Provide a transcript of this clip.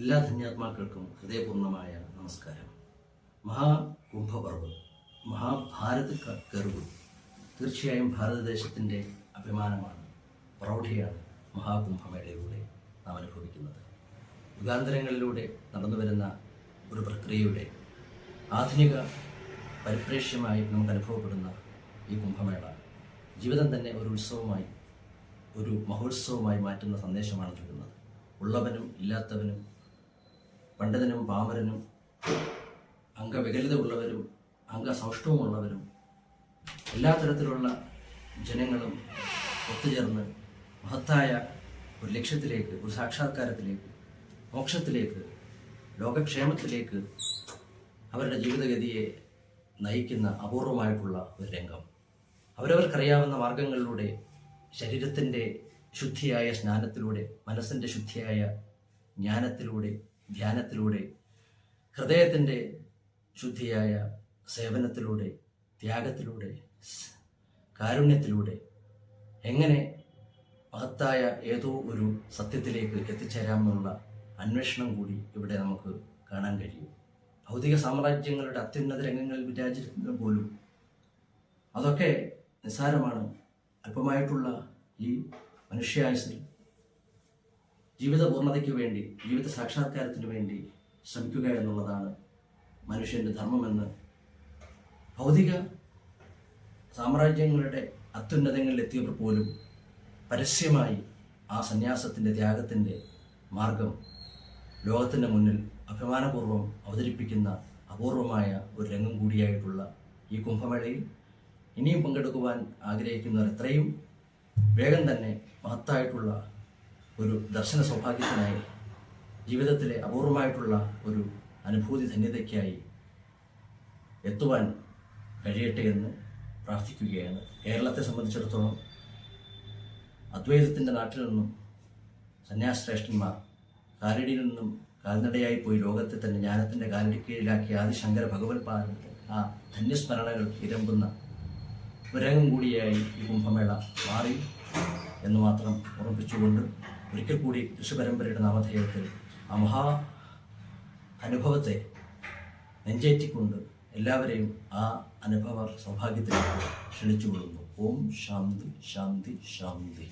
എല്ലാ ധന്യാത്മാക്കൾക്കും ഹൃദയപൂർണമായ നമസ്കാരം. മഹാകുംഭപർവ് മഹാഭാരത് ഗർവ് തീർച്ചയായും ഭാരതദേശത്തിന്റെ അഭിമാനമാണ് പ്രൗഢിയാണ് മഹാകുംഭമേളയിലൂടെ നാം അനുഭവിക്കുന്നത് യുഗാന്തരങ്ങളിലൂടെ നടന്നു വരുന്ന ഒരു പ്രക്രിയയുടെ ആധുനിക പരിപ്രേക്ഷ്യമായി നമുക്ക് അനുഭവപ്പെടുന്ന ഈ കുംഭമേള ജീവിതം തന്നെ ഒരു ഉത്സവമായി ഒരു മഹോത്സവമായി മാറ്റുന്ന സന്ദേശമാണ് നൽകുന്നത്. ഉള്ളവനും ഇല്ലാത്തവനും പണ്ഡിതനും പാമരനും അംഗവികലതയുള്ളവരും ഉള്ളവരും എല്ലാ തരത്തിലുള്ള ജനങ്ങളും ഒത്തുചേർന്ന് മഹത്തായ ഒരു ലക്ഷ്യത്തിലേക്ക് ഒരു സാക്ഷാത്കാരത്തിലേക്ക് മോക്ഷത്തിലേക്ക് ലോകക്ഷേമത്തിലേക്ക് അവരുടെ ജീവിതഗതിയെ നയിക്കുന്ന അപൂർവമായിട്ടുള്ള ഒരു രംഗം. അവരവർക്കറിയാവുന്ന മാർഗങ്ങളിലൂടെ ശരീരത്തിന്റെ ശുദ്ധിയായ സ്നാനത്തിലൂടെ മനസ്സിന്റെ ശുദ്ധിയായ ജ്ഞാനത്തിലൂടെ ധ്യാനത്തിലൂടെ ഹൃദയത്തിന്റെ ശുദ്ധിയായ സേവനത്തിലൂടെ ത്യാഗത്തിലൂടെ കാരുണ്യത്തിലൂടെ എങ്ങനെ മഹത്തായ ഏതോ ഒരു സത്യത്തിലേക്ക് എത്തിച്ചേരാമെന്നുള്ള അന്വേഷണം കൂടി ഇവിടെ നമുക്ക് കാണാൻ കഴിയും. ഭൗതിക സാമ്രാജ്യങ്ങളുടെ അത്യുന്നത രംഗങ്ങളിൽ വിരാജിക്കുന്ന പോലും അതൊക്കെ നിസ്സാരമാണ്. അല്പമായിട്ടുള്ള ഈ മനുഷ്യായുസിൽ ജീവിത പൂർണതയ്ക്ക് വേണ്ടി ജീവിത സാക്ഷാത്കാരത്തിന് വേണ്ടി ശ്രമിക്കുക എന്നുള്ളതാണ് മനുഷ്യന്റെ ധർമ്മമെന്ന് ഭൗതിക സാമ്രാജ്യങ്ങളുടെ അത്യുന്നതങ്ങളിൽ എത്തിയവർ പോലും പരസ്യമായി ആ സന്യാസത്തിന്റെ ത്യാഗത്തിന്റെ മാർഗം ലോകത്തിന്റെ മുന്നിൽ അഭിമാനപൂർവം അവതരിപ്പിക്കുന്ന അപൂർവമായ ഒരു രംഗം കൂടിയായിട്ടുള്ള ഈ കുംഭമേളയിൽ ഇനിയും പങ്കെടുക്കുവാൻ ആഗ്രഹിക്കുന്നവർ എത്രയും വേഗം തന്നെ മഹത്തായിട്ടുള്ള ഒരു ദർശന സൗഭാഗ്യത്തിനായി ജീവിതത്തിലെ അപൂർവമായിട്ടുള്ള ഒരു അനുഭൂതി ധന്യതയ്ക്കായി എത്തുവാൻ കഴിയട്ടെ എന്ന് പ്രാർത്ഥിക്കുകയാണ്. കേരളത്തെ സംബന്ധിച്ചിടത്തോളം അദ്വൈതത്തിന്റെ നാട്ടിൽ നിന്നും സന്യാസശ്രേഷ്ഠന്മാർ കാലടിയിൽ നിന്നും കാൽനടയായി പോയി ലോകത്തെ തന്നെ ജ്ഞാനത്തിന്റെ കാലടി കീഴിലാക്കി ആദിശങ്കര ഭഗവത് പാദത്തെ ആ ധന്യസ്മരണകൾ ഇരമ്പുന്ന ഒരംഗം കൂടിയായി ഈ കുംഭമേള മാറി എന്ന് മാത്രം ഓർമ്മിപ്പിച്ചുകൊണ്ട് ഒരിക്കൽ കൂടി ഋഷിപരമ്പരയുടെ നാമധേയത്തിൽ ആ മഹാ അനുഭവത്തെ നെഞ്ചേറ്റിക്കൊണ്ട് എല്ലാവരെയും ആ അനുഭവ സൗഭാഗ്യത്തിലേക്ക് ക്ഷണിച്ചുകൊള്ളുന്നു. ഓം ശാന്തി ശാന്തി ശാന്തി